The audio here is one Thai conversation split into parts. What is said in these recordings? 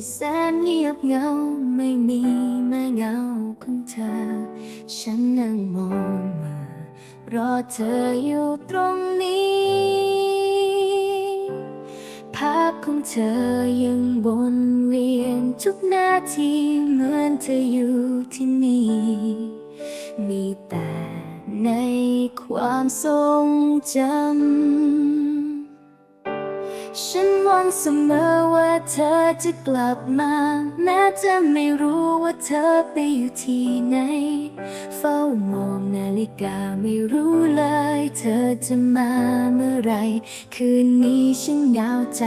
ที่แสนเงียบเหงาไม่มีแม่เงาของเธอ ฉันนั่งมองมารอเธออยู่ตรงนี้ ภาพของเธอยังวนเวียนทุกนาทีเหมือนเธออยู่ที่นี่ มีแต่ในความทรงจำ ฉันหวังเสมอว่าเธอจะกลับมา แม้จะไม่รู้ว่าเธอไปอยู่ที่ไหน เฝ้ามองนาฬิกาไม่รู้เลย เธอจะมาเมื่อไหรคืนนี้ฉันเหงาใจ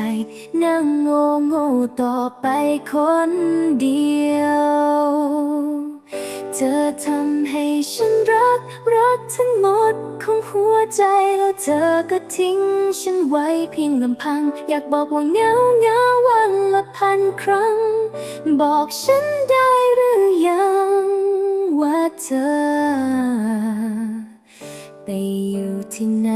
นั่งโง่โง่ต่อไปคนเดียว เธอทำ ให้ฉันรัก รักทั้งหมดของหัวใจแล้วเธอก็ทิ้ง ฉันไว้เพียงลำพัง อยากบอกว่าเหงาเหงาวันละพันครั้ง บอกฉันได้หรือยังว่าเธอ ไปอยู่ที่ไหน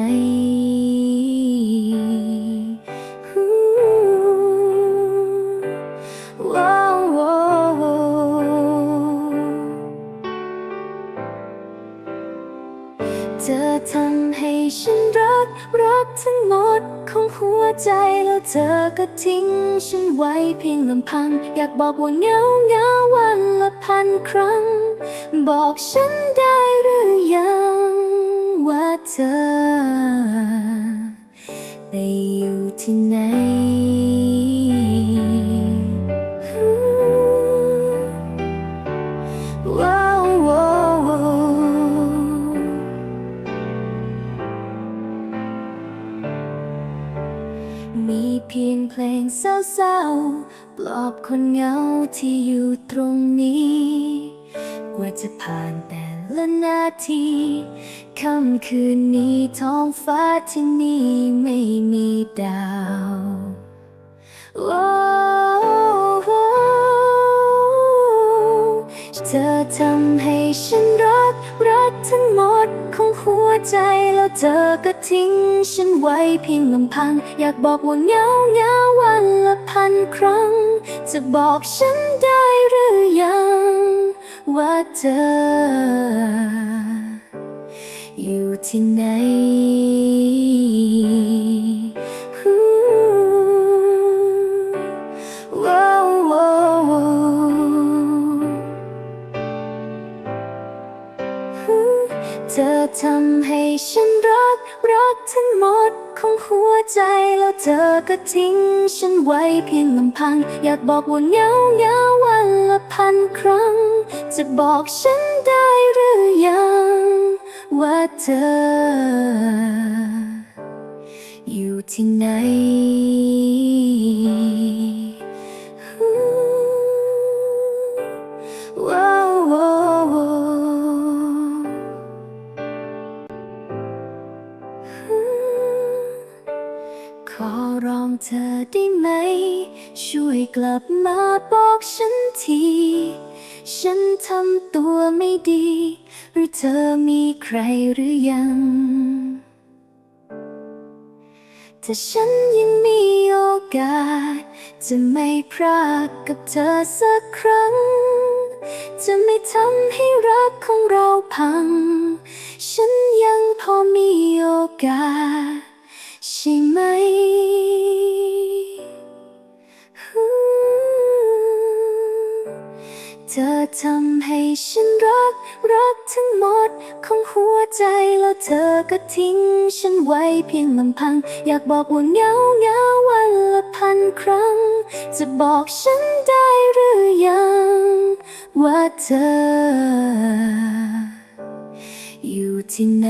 รัก รักทั้งหมดของหัวใจแล้วเธอก็ทิ้ง ฉันไว้เพียงลำพัง อยากบอกว่าเหงาเหงาวันละพันครั้ง บอกฉันได้หรือยังว่าเธอไพียงเพลงเศร้าๆ ปลอบคนเหงาที่อยู่ตรงนี้กว่าจะผ่านแต่ละนาทีค่ำคืนนี้ท้องฟ้าที่นี่ไม่มีดาวโอทำให้ฉันรัก รักทั้งหมดของหัวใจ แล้วเธอก็ทิ้งฉันไว้เพียงลำพัง อยากบอกว่าเหงาเหงาวันละพันครั้ง จะบอกฉันได้หรือยัง ว่าเธอ อยู่ที่ไหน ธอทำให้ฉันรัก รักทั้งหมดของหัวใจแล้วเธอก็ทิ้ง ฉันไว้เพียงลำพัง อยากบอกว่าเหงาเหงาวันละพันครั้ง จะบอกฉันได้หรือยัง ว่าเธอ อยู่ที่ไหน เธอได้ไหม ช่วยกลับมาบอกฉันที ฉันทำตัวไม่ดี หรือเธอมีใครหรือยัง ถ้าฉันยังมีโอกาส จะไม่พรากกับเธอสักครั้ง จะไม่ทำให้รักของเราพัง ฉันยังพอมีโอกาส ใช่ไหม ธอทำให้ฉันรัก รักทั้งหมดของหัวใจแล้วเธอก็ทิ้ง ฉันไว้เพียงลำพัง อยากบอกว่าเหงาเหงาวันละพันครั้ง จะบอกฉันได้หรือยัง ว่าเธอ อยู่ที่ไหน